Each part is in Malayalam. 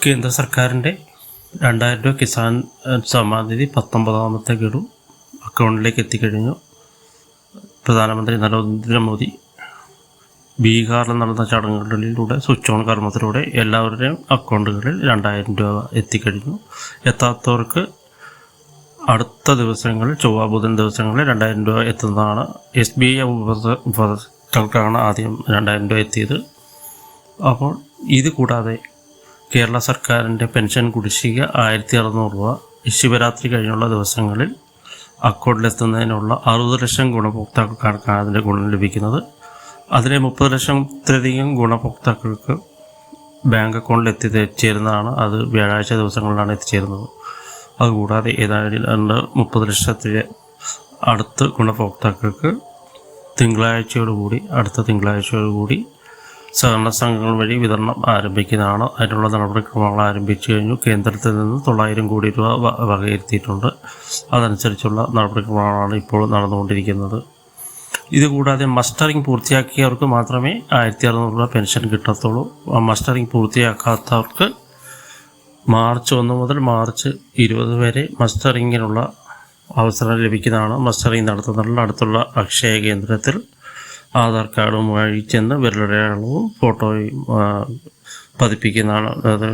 കേന്ദ്ര സർക്കാരിന്റെ രണ്ടായിരം രൂപ കിസാൻ സമ്മാൻ നിധി പത്തൊമ്പതാമത്തെ ഗഡു അക്കൗണ്ടിലേക്ക് എത്തിക്കഴിഞ്ഞു. പ്രധാനമന്ത്രി നരേന്ദ്രമോദി ബീഹാറിൽ നടന്ന ചടങ്ങുകളിലൂടെ സ്വിച്ച് ഓൺ കർമ്മത്തിലൂടെ എല്ലാവരുടെയും അക്കൗണ്ടുകളിൽ രണ്ടായിരം രൂപ എത്തിക്കഴിഞ്ഞു. എത്താത്തവർക്ക് അടുത്ത ദിവസങ്ങളിൽ ചൊവ്വ ബുധൻ ദിവസങ്ങളിൽ രണ്ടായിരം രൂപ എത്തുന്നതാണ്. എസ് ബി ഐ ഉപഭോക്താക്കൾക്കാണ് ആദ്യം രണ്ടായിരം രൂപ എത്തിയത്. അപ്പോൾ ഇത് കൂടാതെ കേരള സർക്കാരിന്റെ പെൻഷൻ കുടിശ്ശിക ആയിരത്തി അറുന്നൂറ് രൂപ. ശിവരാത്രി കഴിഞ്ഞുള്ള ദിവസങ്ങളിൽ അക്കൗണ്ടിലെത്തുന്നതിനുള്ള അറുപത് ലക്ഷം ഗുണഭോക്താക്കൾക്കാണ് അതിന്റെ ഗുണം ലഭിക്കുന്നത്. അതിലെ മുപ്പത് ലക്ഷത്തിലധികം ഗുണഭോക്താക്കൾക്ക് ബാങ്ക് അക്കൗണ്ടിൽ എത്തിച്ചേരുന്നതാണ് അത് വ്യാഴാഴ്ച ദിവസങ്ങളിലാണ് എത്തിച്ചേരുന്നത്. അതുകൂടാതെ ഏതാണ്ട് മുപ്പത് ലക്ഷത്തിലെ അടുത്ത ഗുണഭോക്താക്കൾക്ക് തിങ്കളാഴ്ചയോടുകൂടി അടുത്ത തിങ്കളാഴ്ചയോടുകൂടി സഹകരണ സംഘങ്ങൾ വഴി വിതരണം ആരംഭിക്കുന്നതാണ്. അതിനുള്ള നടപടിക്രമങ്ങൾ ആരംഭിച്ചു കഴിഞ്ഞു. കേന്ദ്രത്തിൽ നിന്ന് തൊള്ളായിരം കോടി രൂപ വകയിരുത്തിയിട്ടുണ്ട്. അതനുസരിച്ചുള്ള നടപടിക്രമങ്ങളാണ് ഇപ്പോൾ നടന്നുകൊണ്ടിരിക്കുന്നത്. ഇതുകൂടാതെ മസ്റ്ററിംഗ് പൂർത്തിയാക്കിയവർക്ക് മാത്രമേ ആയിരത്തി അറുന്നൂറ് രൂപ പെൻഷൻ കിട്ടത്തുള്ളൂ. മസ്റ്ററിംഗ് പൂർത്തിയാക്കാത്തവർക്ക് മാർച്ച് ഒന്ന് മുതൽ മാർച്ച് ഇരുപത് വരെ മസ്റ്ററിങ്ങിനുള്ള അവസരം ലഭിക്കുന്നതാണ്. മസ്റ്ററിംഗ് നടത്തുന്നതിനുള്ള അടുത്തുള്ള അക്ഷയ കേന്ദ്രത്തിൽ ആധാർ കാർഡും വഴി ചെന്ന് വിരലടയാളവും ഫോട്ടോയും പതിപ്പിക്കുന്നതാണ് അത്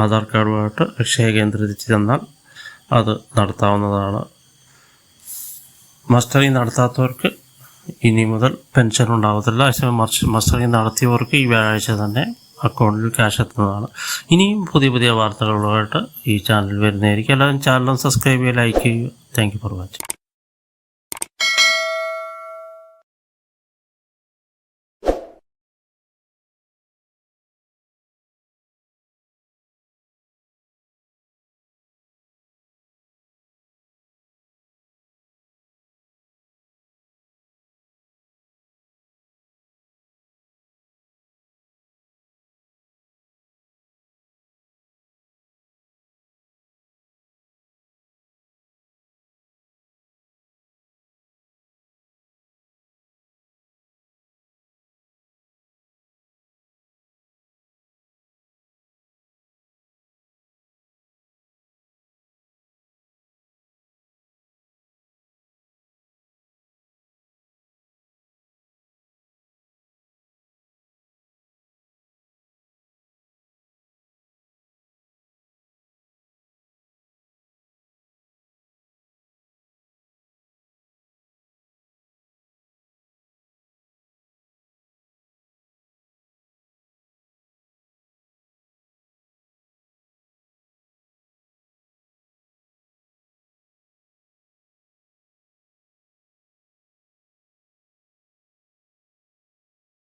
ആധാർ കാർഡുമായിട്ട് അക്ഷയ കേന്ദ്രത്തിൽ ചെന്നാൽ അത് നടത്താവുന്നതാണ്. മസ്റ്ററിങ് നടത്താത്തവർക്ക് ഇനി മുതൽ പെൻഷൻ ഉണ്ടാകത്തില്ല മസ്റ്ററിങ് നടത്തിയവർക്ക് ഈ വ്യാഴാഴ്ച തന്നെ അക്കൗണ്ടിൽ ക്യാഷ് എത്തുന്നതാണ്. ഇനിയും പുതിയ പുതിയ വാർത്തകളുമായിട്ട് ഈ ചാനൽ വരുന്നതായിരിക്കും. എല്ലാവരും ചാനലും സബ്സ്ക്രൈബ് ചെയ്യുക ലൈക്ക് ചെയ്യുക. Thank you for watching.